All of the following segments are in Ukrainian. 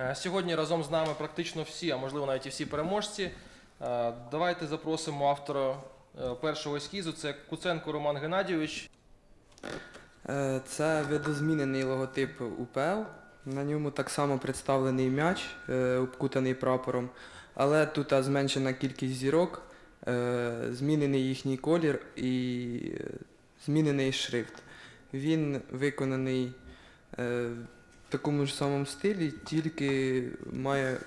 Е, Сьогодні разом з нами практично всі, а можливо навіть і всі переможці. Е, Давайте запросимо автора е, першого ескізу. Це Куценко Роман Геннадійович. Це видозмінений логотип УПЛ. На ньому так само представлений м'яч, обкутаний прапором, але тут зменшена кількість зірок, змінений їхній колір і змінений шрифт. Він виконаний такому ж самому стилі, тільки має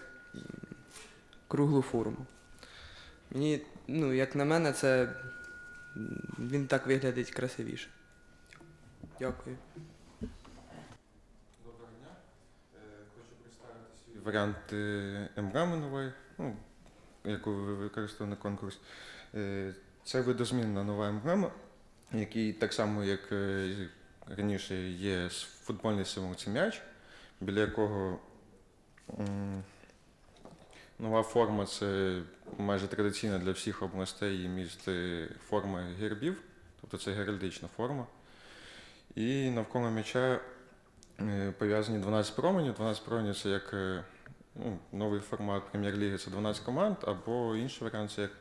круглу форму. Мені, ну, як на мене, це він так виглядить красивіше. Дякую. Доброго дня. Е, Хочу представити свій варіант е, емблеми нової, ну, яку ви використали на конкурс. Е, Це видозмінна нова емблема, який так само, як раніше, є футбольний символ це м'яч, біля якого нова форма це майже традиційна для всіх областей і міст форма гербів, тобто це геральдична форма. І навколо м'яча Е, пов'язані 12 променів. 12 променів це як е, ну, новий формат прем'єр-ліги, це 12 команд, або інший варіант це як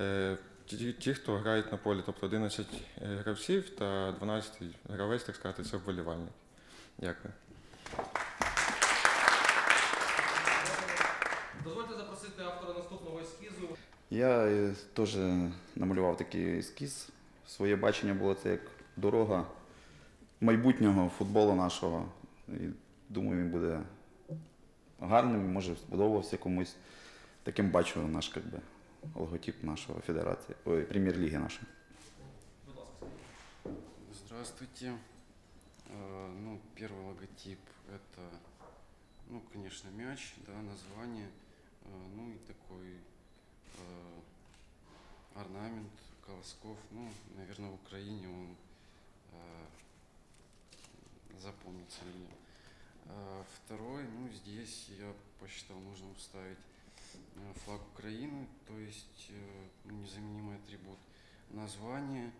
е, ті, ті, хто грають на полі, тобто 11 гравців та 12 гравець, так сказати, це вболівальник. Дякую. Дозвольте запросити автора наступного ескізу. Я е, теж намалював такий ескіз. Своє бачення було це як дорога майбутнього футболу нашого. І думаю, він буде гарним, може сподобався комусь. Таким бачу наш как би, логотип нашого федерації, ой, прем'єр-ліги нашої. Будь ласка. Здравствуйте. Э, Ну, первый логотип это, ну, конечно, мяч, да, название, э, ну и такой э, орнамент колосков. Ну, наверное, в Украине он э, запомнится мне. А Второй, ну, здесь я посчитал нужно вставить э, флаг Украины, то есть э, ну, незаменимый атрибут. Название,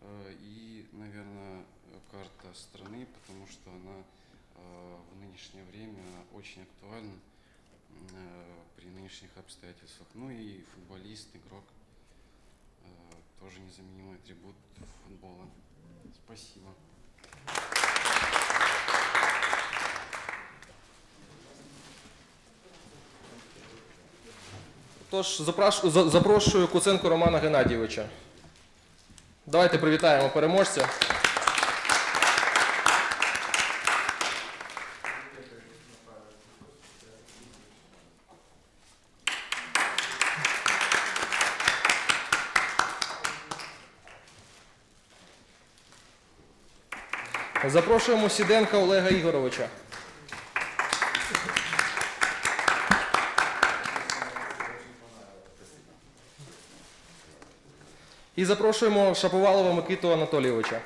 Э, И, наверное, карта страны, потому что она э, в нынешнее время очень актуальна э, при нынешних обстоятельствах. Ну и футболист, игрок, э, тоже незаменимый атрибут футбола. Спасибо. Тож запраш- за- запрошую Куценко Романа Геннадійовича. Давайте привітаємо переможця. Запрошуємо Сіденка Олега Ігоровича. І запрошуємо Шаповалова Микиту Анатолійовича.